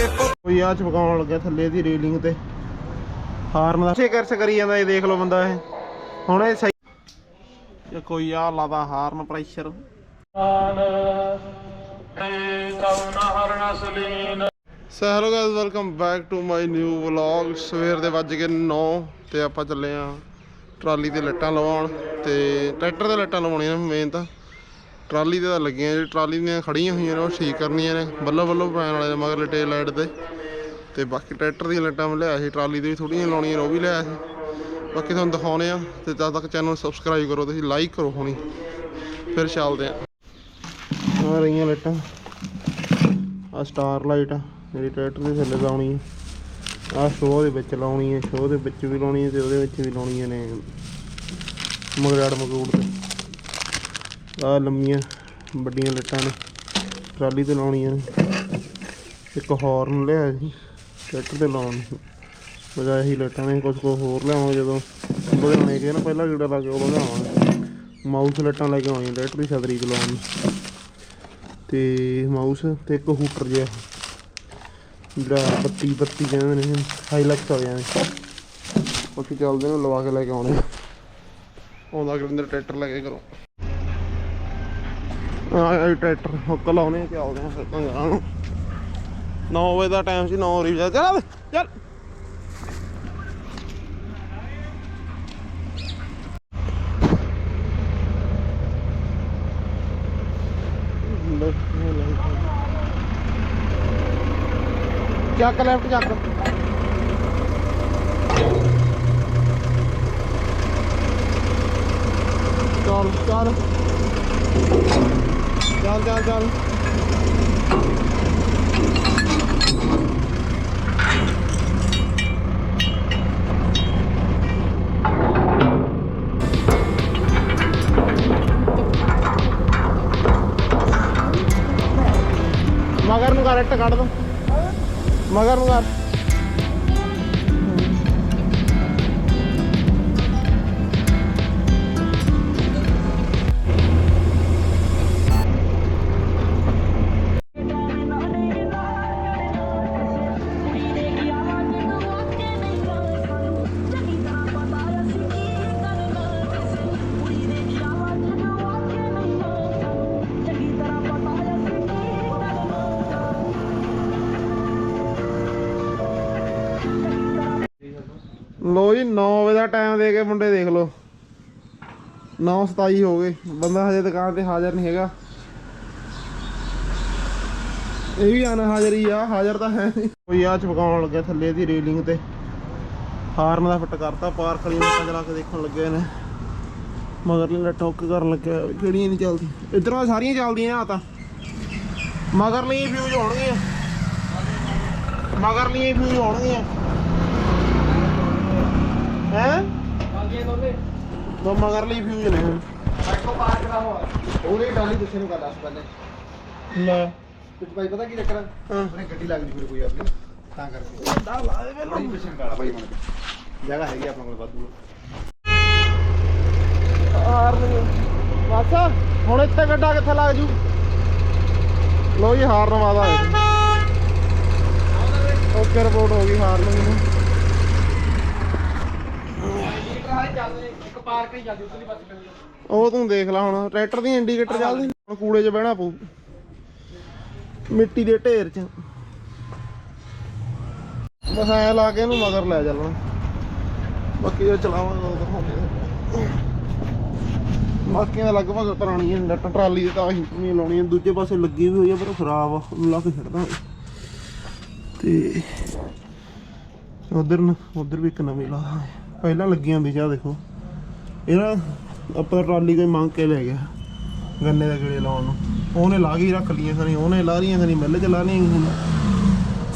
ਕੇ ਕੋਈ ਆ ਚਪਕਾਉਣ ਲੱਗਿਆ ਥੱਲੇ ਦੀ ਰੇਲਿੰਗ ਤੇ। ਹਾਰਨ ਦਾ ਕਰਸ ਕਰੀ ਜਾਂਦਾ ਇਹ, ਦੇਖ ਲਓ ਬੰਦਾ ਇਹ। ਹੁਣ ਇਹ ਸਹੀ ਇਹ ਕੋਈ ਆ ਲਾਦਾ horn pressure so hello guys welcome back to my new vlog ਸਵੇਰ ਦੇ ਵੱਜ ਗਏ 9 ਤੇ ਆਪਾਂ ਚੱਲੇ ਆ ਟਰਾਲੀ ਤੇ ਲੱਟਾਂ ਲਵਾਉਣ ਤੇ ਟਰੈਕਟਰ ਦੇ ਲੱਟਾਂ ਲਵਾਉਣੀਆਂ ਮੇਨ ਤਾਂ। ਟਰਾਲੀ ਤੇ ਤਾਂ ਲੱਗੀਆਂ, ਜਿਹੜੀ ਟਰਾਲੀ ਦੀਆਂ ਖੜੀਆਂ ਹੋਈਆਂ ਨੇ, ਉਹ ਠੀਕ ਕਰਨੀਆਂ ਨੇ ਬੱਲੋ ਬੱਲੋ ਪੈਣ ਵਾਲੇ ਨੇ ਮਗਰ ਟੇਲ ਲਾਈਟ ਤੇ। ਤੇ ਬਾਕੀ ਟਰੈਕਟਰ ਦੀਆਂ ਲਾਈਟਾਂ ਮੈਂ ਲਿਆ ਸੀ, ਟਰਾਲੀ ਦੇ ਵੀ ਥੋੜੀਆਂ ਲਾਉਣੀਆਂ ਉਹ ਵੀ ਲਿਆ ਸੀ। ਬਾਕੀ ਤੁਹਾਨੂੰ ਦਿਖਾਉਣੇ ਆ ਤੇ ਤਦ ਤੱਕ ਚੈਨਲ ਸਬਸਕ੍ਰਾਈਬ ਕਰੋ, ਤੁਸੀਂ ਲਾਈਕ ਕਰੋ ਹੁਣੀ। ਫਿਰ ਚੱਲਦੇ ਆ ਆ ਰਹੀਆਂ ਲਾਈਟਾਂ। ਆ ਸਟਾਰ ਲਾਈਟ ਆ, ਜਿਹੜੀ ਟਰੈਕਟਰ ਦੇ ਥੱਲੇ ਲਾਉਣੀ ਹੈ ਆ ਸ਼ੋਅ ਦੇ ਵਿੱਚ ਲਾਉਣੀ ਹੈ ਸ਼ੋਅ ਦੇ ਵਿੱਚ ਵੀ ਲਾਉਣੀ ਹੈ ਤੇ ਉਹਦੇ ਵਿੱਚ ਵੀ ਲਾਉਣੀਆਂ ਨੇ। ਮਗਰਾੜ ਮਗਰੂੜ ਤੇ। ਆ ਲੰਮੀਆਂ ਵੱਡੀਆਂ ਲੱਟਾਂ ਨੇ, ਟਰਾਲੀ ਤੇ ਲਾਉਣੀਆਂ ਨੇ। ਇੱਕ ਹਾਰਨ ਲਿਆ ਸੀ, ਟਰੈਕਟਰ ਤੇ ਲਾਉਣ ਨੂੰ ਬਜਾ ਇਹੀ ਲੱਟਾਂ ਨੇ ਕੁਝ ਕੁ ਹੋਰ ਲਿਆਵਾਂ ਜਦੋਂ ਵਧਾਉਣੇ ਕਿ ਨਾ, ਪਹਿਲਾਂ ਜਿਹੜਾ ਲਾ ਕੇ ਉਹ ਵਧਾਵਾਂਗੇ। ਮਾਊਸ ਲੱਟਾਂ ਲੈ ਕੇ ਆਉਣੀਆਂ ਟਰੈਕਟਰ ਦੀ ਛਤਰੀ ਚ ਲਾਉਣ ਨੂੰ। ਤੇ ਮਾਊਸ ਤੇ ਇੱਕ ਹੂਟਰ ਜਿਹਾ। ਜਿਹੜਾ ਬੱਤੀ ਬੱਤੀ ਕਹਿੰਦੇ ਨੇ ਹਾਈਲਾਈਟ ਹੋ ਜਾਂਦੇ ਬਾਕੀ ਚੱਲਦੇ ਨੇ, ਲਵਾ ਕੇ ਲੈ ਕੇ ਆਉਣੇ। ਆਉਂਦਾ ਗਰਿੰਦਰ ਟਰੈਕਟਰ ਲੈ ਕੇ ਕਰੋ ਆ ਟਰੈਕਟਰ ਹੁੱਕ ਲਾਉਣੇ ਚੱਲਦੇ ਆ ਫਿਰ ਭੰਗਰਾਂ ਨੂੰ। 9 ਵਜੇ ਦਾ ਟਾਈਮ ਸੀ 9 ਵਜੇ ਚੱਲ ਆ ਚੱਲ। ਚੱਕ ਲੈਫਟ ਚੱਕ। ਚੱਲ ਚੱਲ। ਚੱਲ ਚੱਲ ਚੱਲ ਮਗਰ ਨੂੰ ਕਰ ਇੱਟ ਕੱਢ 9 ਵਜੇ ਦਾ ਟਾਈਮ ਦੇ ਕੇ ਮੁੰਡੇ ਦੇਖ ਲਓ। 9:27 ਹੋ ਗਏ। ਬੰਦਾ ਹਜੇ ਦੁਕਾਨ ਤੇ ਹਾਜ਼ਰ ਨਹੀਂ ਹੈਗਾ। ਇਹ ਵੀ ਅਨ ਹਾਜ਼ਰ ਆ, ਹਾਜ਼ਰ ਤਾਂ ਹੈ ਨਹੀਂ। ਕੋਈ ਆ ਚਪਕਾਉਣ ਲੱਗਿਆ ਥੱਲੇ ਦੀ ਰੇਲਿੰਗ ਤੇ। ਹਾਰਨ ਦਾ ਫਿੱਟ ਕਰਤਾ, ਪਾਰਕ ਵਾਲੀ ਲੱਟਾਂ ਚਲਾ ਕੇ ਦੇਖਣ ਲੱਗੇ ਨੇ। ਮਗਰਲੀ ਲੱਟਾਂ ਕਰਨ ਲੱਗਿਆ ਕਿਹੜੀਆਂ ਨਹੀਂ ਚੱਲਦੀ ਇਧਰੋਂ ਸਾਰੀਆਂ ਚੱਲਦੀਆਂ ਆ ਤਾਂ। ਮਗਰਲੀ ਫਿਊਜ਼ ਹੋਣਗੀਆਂ। ਮਗਰਲੀ ਫਿਊਜ਼ ਹੋਣਗੀਆਂ। ਹੈ? ਦੋ ਮਗਰਲੀ ਫਿਊਜ਼ ਨੇ ਸਾਈਕੋ ਪਾਰਕ ਦਾ ਹੋਆ ਉਹਨੇ ਡਾਲੀ ਦੱਸੇ ਨੂੰ ਗੱਲ ਦੱਸ ਪਹਿਲੇ। ਲੈ। ਕੁਝ ਭਾਈ ਪਤਾ ਕੀ ਚੱਕਰ? ਹਾਂ। ਉਹਨੇ ਗੱਡੀ ਲੱਗਦੀ ਫਿਰ ਕੋਈ ਆਪਣੀ। ਤਾਂ ਕਰਕੇ। ਦਾ ਲਾ ਦੇ ਬੜੀ ਮਿਸ਼ਨ ਕਾਲਾ ਭਾਈ ਮਨ ਜਗ੍ਹਾ ਹੈਗੀ ਆਪਣੇ ਕੋਲ ਵਾਧੂ। ਹਾਰਨ ਮਾਸਾ ਹੁਣ ਇੱਥੇ ਗੱਡਾ ਕਿੱਥੇ ਲੱਗ ਜੂ? ਲੋ ਜੀ ਹਾਰਨ ਵਾਦਾ ਓਕੇ ਰਿਪੋਰਟ ਹੋ ਗਈ ਹਾਰਨ ਨੂੰ ਇੱਕ ਪਾਰਕ ਹੀ ਜਾਂਦੀ ਉਤਲੀ ਪਾਸੇ ਉਹ ਤੂੰ ਦੇਖ ਲੈ ਹੁਣ, ਟਰੈਕਟਰ ਦੀ ਇੰਡੀਕੇਟਰ ਚੱਲਦੀ ਹੁਣ ਕੂੜੇ 'ਚ ਬਹਿਣਾ ਪਊ। ਮਿੱਟੀ ਦੇ ਢੇਰ 'ਚ। ਬਸ ਐ ਲਾ ਕੇ ਇਹਨੂੰ ਮਗਰ ਲੈ ਚੱਲਣਾ ਬਾਕੀ ਉਹ ਚਲਾਵਾਂਗਾ ਉਹ ਦਿਖਾਉਂਦੇ ਬਾਕੀ ਦਾ ਲਗਭਗ ਪੁਰਾਣੀ ਹੈ ਲੱਟ ਟਰਾਲੀ ਦੇ ਤਾਂ ਅਸੀਂ ਨਹੀਂ ਲਾਉਣੀ ਹੈ। ਦੂਜੇ ਪਾਸੇ ਲੱਗੀ ਵੀ ਹੋਈ ਆ, ਪਰ ਉਹ ਖਰਾਬ ਆ ਲਾ ਕੇ ਛੱਡਦਾ ਤੇ ਉਧਰ ਨਾ, ਉਧਰ ਵੀ ਇੱਕ ਨਵੀਂ ਲਾ। ਪਹਿਲਾਂ ਲੱਗੀਆਂ ਹੁੰਦੀ ਚਾਹ ਦੇਖੋ। ਇਹ ਨਾ ਆਪਾਂ ਟਰਾਲੀ ਕੋਈ ਮੰਗ ਕੇ ਲੈ ਗਿਆ ਗੰਨੇ ਦੇ ਗੇੜੇ ਲਾਉਣ ਨੂੰ। ਉਹਨੇ ਲਾ ਕੇ ਰੱਖ ਲਈਆਂ ਸਨੀ ਉਹਨੇ ਲਾ ਰਹੀਆਂ ਸਨੀ ਮਿੱਲ ਚ ਲਾ ਲਈਆਂ ਹੁਣ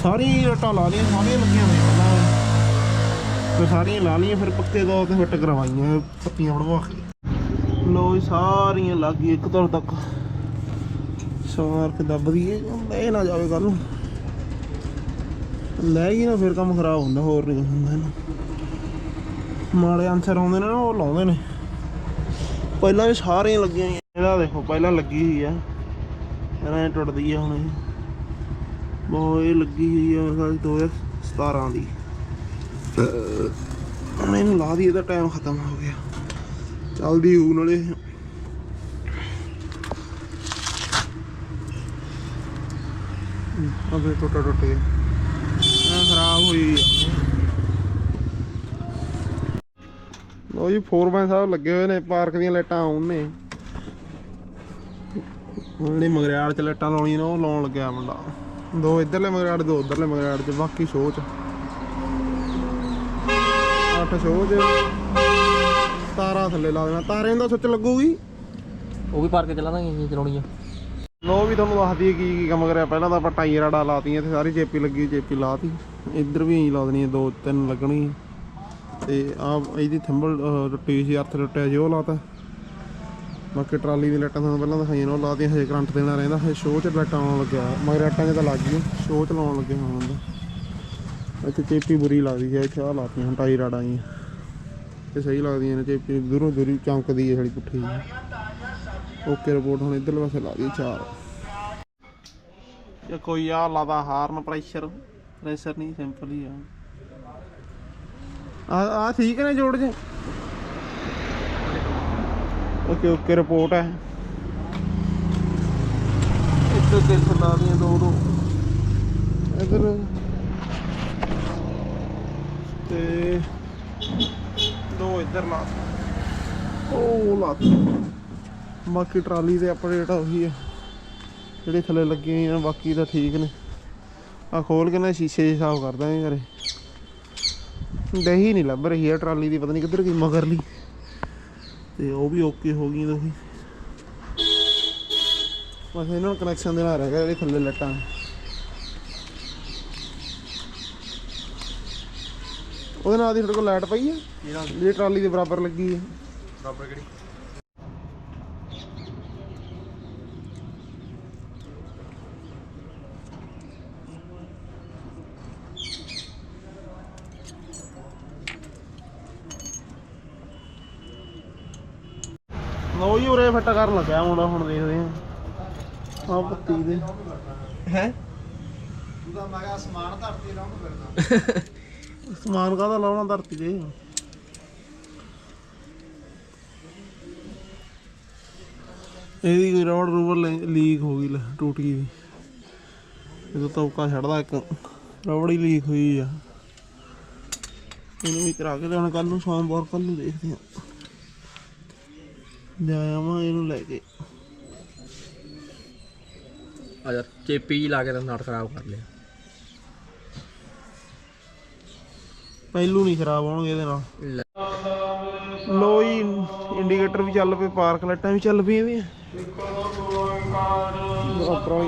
ਸਾਰੀ ਰਟਾ ਲਾ ਲਈਆਂ ਸਾਰੀਆਂ ਲੱਗੀਆਂ ਹੋਈਆਂ ਪਹਿਲਾਂ। ਤੇ ਸਾਰੀਆਂ ਲਾ ਲਈਆਂ, ਫਿਰ ਪੱਕੇ ਦਾ ਤੇ ਫਿੱਟ ਕਰਵਾਈਆਂ, ਪੱਤੀਆਂ ਬਣਵਾ ਕੇ। ਲੋ ਸਾਰੀਆਂ ਲੱਗ ਗਈ ਇੱਕ ਤੌਰ ਤੱਕ। ਸਾਰ ਕੇ ਦੱਬ ਦਈਏ, ਇਹ ਨਾ ਜਾਵੇ ਕੱਲ ਨੂੰ। ਲੈ ਗਈ ਨਾ, ਫਿਰ ਕੰਮ ਖਰਾਬ ਹੁੰਦਾ, ਹੋਰ ਨਹੀਂ ਹੁੰਦਾ ਇਹਨੂੰ। ਮਾੜੇ ਅੰਸਰ ਆਉਂਦੇ ਨੇ ਨਾ, ਉਹ ਲਾਉਂਦੇ ਨੇ। ਪਹਿਲਾਂ ਵੀ ਸਾਰੀਆਂ ਲੱਗੀਆਂ ਹੋਈਆਂ। ਇਹਦਾ ਦੇਖੋ, ਪਹਿਲਾਂ ਲੱਗੀ ਹੋਈ ਆ। ਇਹਨਾਂ ਟੁੱਟਦੀ ਆ ਹੁਣ ਇਹ। ਬਹੁਤ ਇਹ ਲੱਗੀ ਹੋਈ ਆ ਮੇਰੇ 2017 ਦੀ ਹੁਣ ਇਹਨੂੰ ਲਾ ਦੀ ਇਹਦਾ ਟਾਈਮ ਖਤਮ ਹੋ ਗਿਆ। ਚੱਲਦੀ ਹੂ ਨਾਲੇ। ਅਬੇ ਟੁੱਟਾ ਟੁੱਟ ਗਿਆ ਖਰਾਬ ਹੋਈ ਆ। ਲੋ ਜੀ ਫੋਰਮੈਨ ਸਾਹਿਬ ਲੱਗੇ ਹੋਏ ਨੇ ਪਾਰਕ ਦੀਆਂ ਲਾਈਟਾਂ ਆਉਣ ਨੇ। ਜਿਹੜੀ ਮਗਰਿਆੜ ਚ ਲਾਈਟਾਂ ਲਾਉਣੀਆਂ ਨੇ ਉਹ ਲਾਉਣ ਲੱਗਿਆ ਮੁੰਡਾ। ਦੋ ਇਧਰਲੇ ਮਗਰਿਆੜ ਦੋ ਉਧਰਲੇ ਮਗਰਿਆੜ ਚ ਬਾਕੀ ਸ਼ੋਅ ਚ। ਅੱਠ ਸ਼ੋਅ ਚ। 17 ਥੱਲੇ ਲਾ ਦੇਣਾ। ਤਾਰੇ ਦਾ ਸੁੱਚ ਲੱਗੂਗੀ। ਉਹ ਵੀ ਪਾਰ ਕੇ ਚਲਾ ਦਾਂਗੇ ਜੇ ਚਲਾਉਣੀ ਆ। ਲੋ ਵੀ ਤੁਹਾਨੂੰ ਦੱਸ ਦਈਏ ਕੀ ਕੀ ਕੰਮ ਕਰਿਆ। ਪਹਿਲਾਂ ਤਾਂ ਆਪਾਂ ਟਾਈ ਰਾੜਾ ਲਾਤੀਆਂ ਤੇ ਸਾਰੀ ਚੇਪੀ ਲੱਗੀ ਚੇਪੀ ਲਾਤੀ। ਇੱਧਰ ਵੀ ਲਾ ਦੇਣੀ ਦੋ ਤਿੰਨ ਲੱਗਣਗੀਆਂ ਤੇ ਆ ਇਹਦੀ ਥੰਬਲ ਟੁੱਟੀ ਸੀ ਅਰਥ ਟੁੱਟਿਆ ਸੀ, ਉਹ ਲਾਤਾ। ਬਾਕੀ ਟਰਾਲੀ ਦੀ ਲਾਈਟਾਂ ਤੁਹਾਨੂੰ ਪਹਿਲਾਂ ਦਿਖਾਈਆਂ ਨੇ, ਉਹ ਲਾਤੀਆਂ, ਹਜੇ ਕਰੰਟ ਦੇਣਾ ਰਹਿੰਦਾ। ਹਜੇ ਸ਼ੋਅ 'ਚ ਲਾਈਟਾਂ ਆਉਣ ਲੱਗਿਆ, ਮਗਰ ਲਾਈਟਾਂ 'ਚ ਤਾਂ ਲੱਗ ਗਈ ਸ਼ੋਅ 'ਚ ਲਾਉਣ ਲੱਗੇ ਹੁਣ ਹੁੰਦਾ ਇੱਥੇ ਚੇਪੀ ਬੁਰੀ ਲੱਗਦੀ ਹੈ, ਇੱਥੇ ਆ ਲਾਤੀਆਂ, ਹੁਣ ਟਾਈ ਰਾੜਾਂ ਹੀ ਤੇ ਸਹੀ ਲੱਗਦੀਆਂ ਨੇ, ਚੇਪੀ ਦੂਰੋਂ ਦੂਰੀ ਚਮਕਦੀ ਹੈ ਸਾਡੀ ਪੁੱਠੀ ਓਕੇ, ਰਿਪੋਰਟ ਹੁਣ ਇਧਰਲੇ ਪਾਸੇ ਲਾ ਦੀ ਚਾਰ। ਇਹ ਕੋਈ ਆ ਲਾਦਾ ਹਾਰਨ ਪ੍ਰੈਸ਼ਰ ਪ੍ਰੈਸ਼ਰ ਨਹੀਂ ਸਿੰਪਲ ਹੀ ਆ। ਆ ਆ ਠੀਕ ਨੇ ਜੋੜ ਜੇ। ਓਕੇ ਓਕੇ ਰਿਪੋਰਟ ਹੈ। ਇੱਧਰ ਤੇ ਲਾ ਦੀਆਂ ਦੋ ਦੋ। ਇੱਧਰ। ਤੇ ਦੋ ਇੱਧਰ ਲਾ। ਉਹ ਲਾ। ਬਾਕੀ ਟਰਾਲੀ ਦੇ ਅਪਡੇਟ ਉਹੀ ਹੈ। ਜਿਹੜੇ ਥੱਲੇ ਲੱਗੇ ਹੋਏ ਆ ਬਾਕੀ ਤਾਂ ਠੀਕ ਨੇ। ਆ ਖੋਲ ਕੇ ਨਾ ਸ਼ੀਸ਼ੇ ਸਾਫ਼ ਕਰ ਦਾਂਗੇ ਘਰੇ। ਦਹੀ ਨਹੀਂ ਲੱਭ ਰਹੀ ਹੈ ਟਰਾਲੀ ਦੀ ਪਤਾ ਨਹੀਂ ਕਿੱਧਰ ਗਈ ਮਗਰਲੀ ਤੇ ਉਹ ਵੀ ਓਕੇ ਹੋ ਗਈ ਦੋਹੀ। ਬਸ ਇਹਨਾਂ ਨੂੰ ਕਨੈਕਸ਼ਨ ਦੇਣਾ ਰਹਿ ਗਿਆ ਜਿਹੜੇ ਥੱਲੇ ਲੱਟਾਂ। ਉਹਦੇ ਨਾਲ ਦੀ ਤੁਹਾਡੇ ਕੋਲ ਲਾਈਟ ਪਈ ਹੈ ਜਿਹੜੀ ਟਰਾਲੀ ਦੇ ਬਰਾਬਰ ਲੱਗੀ ਹੈ ਬਰਾਬਰ ਕਿਹੜੀ ਲੋ ਜੀ ਉਰੇ ਫਿੱਟ ਕਰਨ ਲੱਗਿਆ ਮੁੰਡਾ ਹੁਣ ਦੇਖਦੇ ਆ ਆ ਪੱਤੀ ਦੇ। ਹੈ? ਉਹਦਾ ਮੈਂ ਕਿਹਾ ਸਮਾਨ ਧਰਤੀ ਲਾਉਣ ਫਿਰਦਾ ਸਮਾਨ ਕਾਹਦਾ ਲਾਉਣਾ ਧਰਤੀ ਤੇ? ਇਹਦੀ ਕੋਈ ਰੋਡ ਰੂਬਰ ਲੀਕ ਹੋ ਗਈ ਲੈ, ਟੁੱਟ ਗਈ ਵੀ ਇਹਦਾ ਤੌਕਾ ਛੱਡਦਾ ਇੱਕ ਰਬੜ ਹੀ ਲੀਕ ਹੋਈ ਆ। ਇਹਨੂੰ ਵੀ ਕਰਾ ਕੇ ਲੈਣ ਕੱਲ ਨੂੰ ਸੋਮਵਾਰ ਕੱਲ ਨੂੰ ਦੇਖਦੇ ਆ ਜਾ ਆਵਾਂ ਇਹਨੂੰ ਲੈ ਕੇ ਆ ਯਾਰ ਚੇਪੀ ਲਾ ਕੇ ਤਾਂ ਨਾਟ ਖਰਾਬ ਕਰ ਲਿਆ ਪਹਿਲੂ ਨਹੀਂ ਖਰਾਬ ਹੋਣਗੇ ਇਹਦੇ ਨਾਲ ਲੈ। ਜੀ ਇੰਡੀਕੇਟਰ ਵੀ ਚੱਲ ਪਏ ਪਾਰਕ ਲਾਈਟਾਂ ਵੀ ਚੱਲ ਪਈਆਂ ਇਹਦੀਆਂ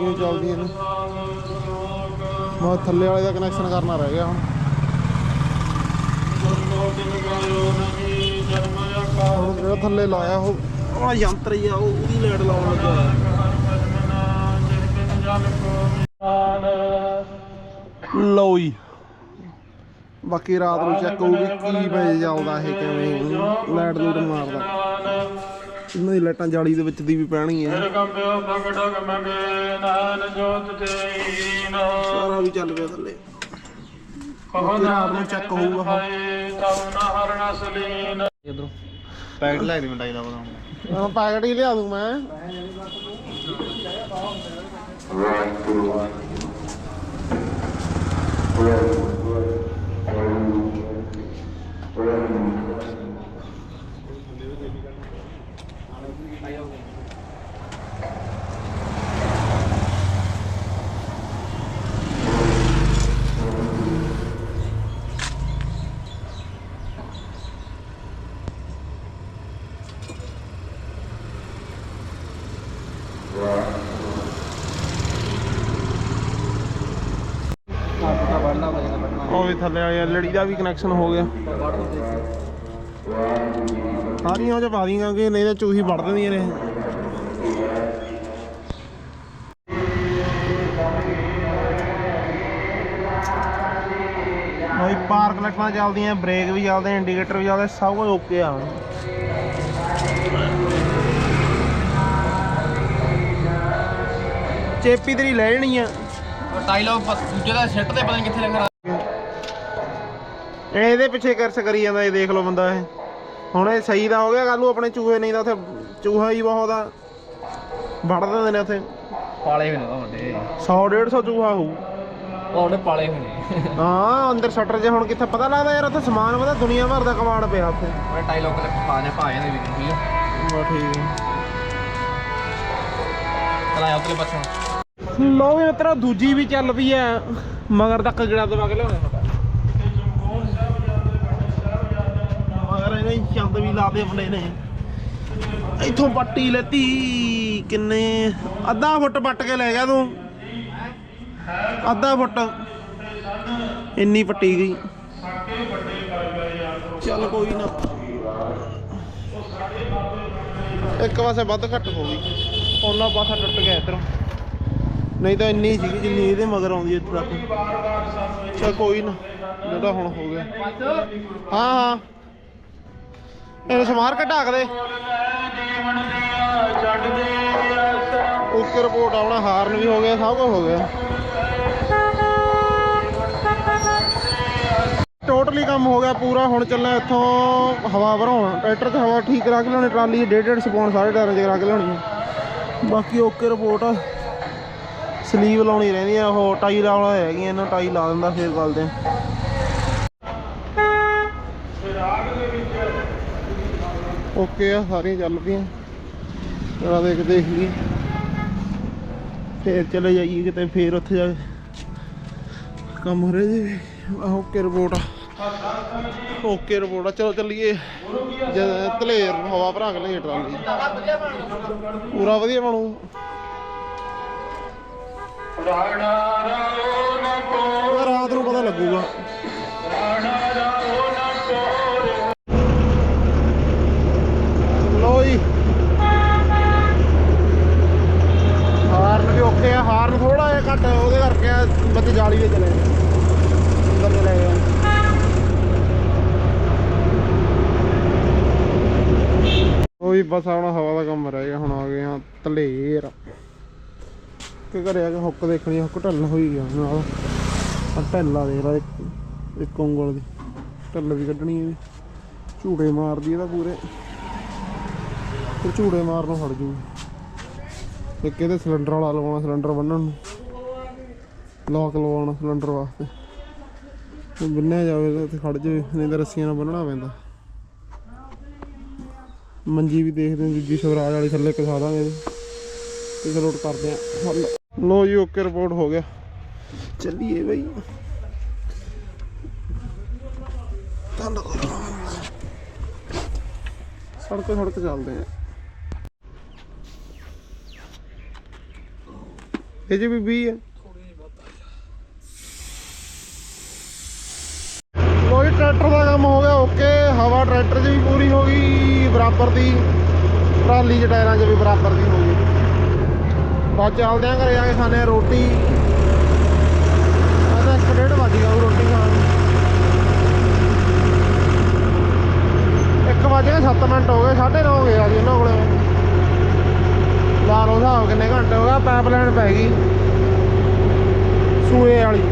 ਵੀ ਚੱਲਦੀਆਂ ਨੇ ਮੈਂ ਥੱਲੇ ਵਾਲੇ ਦਾ ਕਨੈਕਸ਼ਨ ਕਰਨਾ ਰਹਿ ਗਿਆ ਹੁਣ ਹੁਣ ਜਿਹੜਾ ਥੱਲੇ ਲਾਇਆ ਉਹ ਆ ਯੰਤਰ ਹੀ ਆ ਉਹ ਉਹਦੀ ਲਾਈਟ ਲਾਉਣ ਲੱਗਾ ਲਓ ਜੀ। ਬਾਕੀ ਰਾਤ ਨੂੰ ਚੈੱਕ ਹੋਊਗੀ ਕੀ ਪਏ ਚੱਲਦਾ ਇਹ ਕਿਵੇਂ ਲਾਈਟ ਲੂਟ ਮਾਰਦਾ। ਇਹਨਾਂ ਦੀ ਲਾਈਟਾਂ ਜਾਲੀ ਦੇ ਵਿੱਚ ਦੀ ਵੀ ਪੈਣੀ ਹੈ ਸਾਰਾ ਵੀ ਚੱਲ ਪਿਆ ਥੱਲੇ। ਬਾਕੀ ਰਾਤ ਨੂੰ ਚੈੱਕ ਹੋਊਗਾ। ਇਧਰੋਂ। ਪੈਕਟ ਲੈ ਦੀ ਮਿੰਟਾਈ ਦਾ ਬਤਾਉਂ ਹਾਂ ਪੈਕਟ ਹੀ ਲਿਆ ਦੂੰ ਮੈਂ। ਪਤਾ ਵੜਨਾ ਹੁੰਦਾ ਜਿਹੜਾ ਬਟਨਾ ਉਹ ਵੀ ਥੱਲੇ ਵਾਲੀ ਐਲਈਡੀ ਦਾ ਵੀ ਕਨੈਕਸ਼ਨ ਹੋ ਗਿਆ। ਸਾਰੀਆਂ ਉਹ ਚ ਪਾ ਦੀਆਂ ਕਿ ਨਹੀਂ ਤਾਂ ਚੂਹੀ ਵੜ ਦਿੰਦੀਆਂ ਨੇ। ਭਾਈ ਪਾਰਕ ਲਾਈਟਾਂ ਚੱਲਦੀਆਂ ਬ੍ਰੇਕ ਵੀ ਚੱਲਦੇ ਇੰਡੀਕੇਟਰ ਵੀ ਚੱਲਦੇ, ਸਭ ਕੁਝ ਓਕੇ ਆ। ਚੇਪੀ ਤੇਰੀ ਲੈ ਜਾਣੀ ਆ। ਟਾਈ ਦੂਜੇ ਦਾ ਸਿੱਟ ਤੇ ਪਤਾ ਨਹੀਂ ਕਿੱਥੇ ਲੰਗਰ ਇਹਦੇ ਪਿੱਛੇ ਕਰਸ ਕਰੀ ਜਾਂਦਾ ਇਹ ਦੇਖ ਲਓ ਬੰਦਾ ਇਹ। ਹੁਣ ਇਹ ਸਹੀ ਦਾ ਹੋ ਗਿਆ ਕੱਲ ਨੂੰ ਆਪਣੇ ਚੂਹੇ ਨਹੀਂ ਤਾਂ ਉੱਥੇ ਚੂਹਾ ਹੀ ਬਹੁਤ ਆ। ਵੜ ਦਿੰਦੇ ਨੇ ਉੱਥੇ। ਪਾਲੇ ਹੋਏ ਨੇ ਤਾਂ ਵੱਡੇ 100 150 ਚੂਹਾ ਹੋਊ। ਉਹ ਉਹਨੇ ਪਾਲੇ ਹੋਏ ਨੇ। ਹਾਂ ਅੰਦਰ ਸ਼ਟਰ ਜੇ ਹੁਣ ਕਿੱਥੇ ਪਤਾ ਲੱਗਦਾ ਯਾਰ ਉੱਥੇ ਸਮਾਨ ਪਤਾ ਦੁਨੀਆ ਭਰ ਦਾ ਕਮਾੜ ਪਿਆ ਉੱਥੇ। ਉਹ ਟਾਈ ਲੋ ਕੋਲ ਪਾ ਨੇ ਵੀ ਠੀਕ ਬਾ ਠੀਕ ਹੈ। ਚਲਾ ਆ ਉਤਲੇ ਪਾਸੋਂ ਲੋ ਵੀ ਮਿੱਤਰੋ ਦੂਜੀ ਵੀ ਚੱਲ ਪਈ ਐ ਮਗਰ ਤੱਕ ਗੜਾ ਦਵਾ ਕੇ ਲਿਆਉਣੇ ਤੁਹਾਡਾ ਮਗਰ ਇਹਨੇ ਚੰਦ ਵੀ ਨੇ। ਇੱਥੋਂ ਪੱਟੀ ਲੈਤੀ ਕਿੰਨੇ? ਅੱਧਾ ਫੁੱਟ ਪੱਟ ਕੇ ਲੈ ਗਿਆ ਤੂੰ। ਅੱਧਾ ਫੁੱਟ। ਇੰਨੀ ਪੱਟੀ ਗਈ। ਚੱਲ ਕੋਈ ਨਾ। ਇੱਕ ਪਾਸੇ ਵੱਧ ਘੱਟ ਹੋ ਗਈ। ਉਹਨਾਂ ਪਾਸਾ ਟੁੱਟ ਗਿਆ ਇੱਧਰੋਂ। ਨਹੀਂ ਤਾਂ ਇੰਨੀ ਸੀਗੀ ਜਿੰਨੀ ਇਹਦੇ ਮਗਰ ਆਉਂਦੀ ਹੈ ਇੱਥੇ ਤੱਕ। ਚਲ ਕੋਈ ਨਾ ਜਿਹੜਾ ਹੁਣ ਹੋ ਗਿਆ। ਹਾਂ ਹਾਂ। ਇਹਨੂੰ ਸਮਾਰ ਕੇ ਢੱਕ ਦੇ। ਉੱਕੇ ਰਿਪੋਰਟ ਆਉਣਾ, ਹਾਰਨ ਵੀ ਹੋ ਗਿਆ, ਸਭ ਕੁਝ ਹੋ ਗਿਆ। ਟੋਟਲੀ ਕੰਮ ਹੋ ਗਿਆ ਪੂਰਾ, ਹੁਣ ਚੱਲਣਾ ਇੱਥੋਂ ਹਵਾ ਭਰਾਉਣਾ। ਟਰੈਕਟਰ 'ਚ ਹਵਾ ਠੀਕ ਕਰਾ ਕੇ ਲਿਆਉਣੀ ਟਰਾਲੀ ਡੇਢ ਡੇਢ ਸਪੌਨ ਸਾਰੇ ਟਾਇਰਾਂ 'ਚ ਕਰਾ ਕੇ ਲਿਆਉਣੀ ਬਾਕੀ ਓਕੇ ਰਿਪੋਰਟ। ਸਲੀਵ ਲਾਉਣੀ ਰਹਿੰਦੀ ਆ, ਉਹ ਟਾਈ ਲਾਉਣਾ ਹੈਗੀਆਂ, ਇਹਨਾਂ ਟਾਈ ਲਾ ਦਿੰਦਾ ਫੇਰ ਗਲਦੇ ਆ ਓਕੇ ਆ, ਸਾਰੀਆਂ ਚੱਲ ਪਈਆਂ। ਜਰਾ ਦੇਖ ਦੇਖ ਲਈ। ਫੇਰ ਚਲੇ ਜਾਈਏ ਕਿਤੇ, ਫੇਰ ਉੱਥੇ ਜਾ ਕੇ ਕੰਮ ਹੋ ਰਿਹਾ ਜੀ। ਓਕੇ ਰਿਪੋਰਟ ਆ। ਓਕੇ ਰਿਪੋਰਟ ਆ। ਚਲੋ ਚੱਲੀਏ। ਜਦ ਧਲੇਰ ਹਵਾ ਭਰਾ ਕੇ ਲਈ ਟਰਾਲੀ ਪੂਰਾ ਵਧੀਆ ਬਣੂ। ਰਾਤ ਨੂੰ ਪਤਾ ਲੱਗੂਗਾ। ਹਾਰਨ ਹਾਰਨ ਥੋੜਾ ਜਿਹਾ ਘੱਟ, ਉਹਦੇ ਕਰਕੇ ਬੱਚੇ ਜਾਲੀ ਦੇ ਚਲੇ ਅੰਦਰ ਨੂੰ ਗਏ। ਉਹ ਵੀ ਬਸ ਆਉਣਾ ਹਵਾ ਦਾ ਕੰਮ ਰਹਿ ਗਿਆ, ਹੁਣ ਆ ਗਏ ਆ ਤਲੇਰ ਕਿ ਘਰੇ ਆ ਕੇ ਹੁੱਕ ਦੇਖਣੀ ਹੁੱਕ ਢੱਲ ਹੋਈ ਗਿਆ ਨਾਲ। ਆ ਢੱਲਾ ਦੇ ਲਾ, ਇੱਕ ਇੱਕ ਉਂਗਲ ਦੀ। ਢੱਲ ਵੀ ਕੱਢਣੀ ਹੈ ਝੂੜੇ ਮਾਰਦੀ ਇਹਦਾ ਪੂਰੇ। ਤੇ ਝੂੜੇ ਮਾਰਨੋਂ ਹਟ ਜੂ। ਇੱਕ ਇਹਦੇ ਸਿਲੰਡਰ ਵਾਲਾ ਲਵਾਉਣਾ ਸਿਲੰਡਰ ਬੰਨਣ ਨੂੰ? ਲੋਕ ਲਵਾਉਣਾ ਸਿਲੰਡਰ ਵਾਸਤੇ। ਬੰਨਿਆ ਜਾਵੇ ਤੇ ਖੜ ਜਾਵੇ, ਨਹੀਂ ਤਾਂ ਰੱਸੀਆਂ ਨਾਲ ਬੰਨਣਾ ਪੈਂਦਾ। ਮੰਜੀ ਵੀ ਦੇਖਦੇ ਹਾਂ, ਦੂਜੀ ਸਵਰਾਜ ਵਾਲੀ ਥੱਲੇ ਕਸਾ ਦਾਂਗੇ ਇਹਦੇ। ਤੇ ਚਲੋ ਕਰਦੇ ਆ ਲੋ ਜੀ, ਓਕੇ ਰਿਪੋਰਟ ਹੋ ਗਿਆ। ਚੱਲੀਏ ਬਈ। ਧੰਨ ਸੜਕ ਸੜਕ ਚੱਲਦੇ ਆ। ਇਹ ਜੀ ਵੀ 20 ਹੈ ਲੋ ਟਰੈਕਟਰ ਦਾ ਕੰਮ ਹੋ ਗਿਆ ਓਕੇ ਹਵਾ ਟਰੈਕਟਰ 'ਚ ਵੀ ਪੂਰੀ ਹੋ ਗਈ, ਬਰਾਬਰ ਦੀ। ਟਰਾਲੀ 'ਚ ਟਾਇਰਾਂ 'ਚ ਵੀ ਬਰਾਬਰ ਦੀ ਹੋ ਗਈ। ਬਾਅਦ ਚੱਲਦੇ ਆਂ ਘਰੇ ਜਾ ਕੇ ਖਾਣੇ ਰੋਟੀ। ਆ ਤਾਂ ਇੱਕ ਡੇਢ ਵੱਜ ਗਿਆ ਰੋਟੀ ਖਾਣ ਨੂੰ। ਇੱਕ ਵੱਜ ਗਿਆ 7 ਮਿੰਟ ਹੋ ਗਏ 9:30 ਹੋ ਗਏ ਆ ਜੀ ਇਹਨਾਂ ਕੋਲੇ। ਲਾ ਲਓ ਹਿਸਾਬ ਕਿੰਨੇ ਘੰਟੇ ਹੋ ਗਿਆ ਪਾਈਪ ਲਾਈਨ ਪੈ ਗਈ। ਸੂਏ ਵਾਲੀ।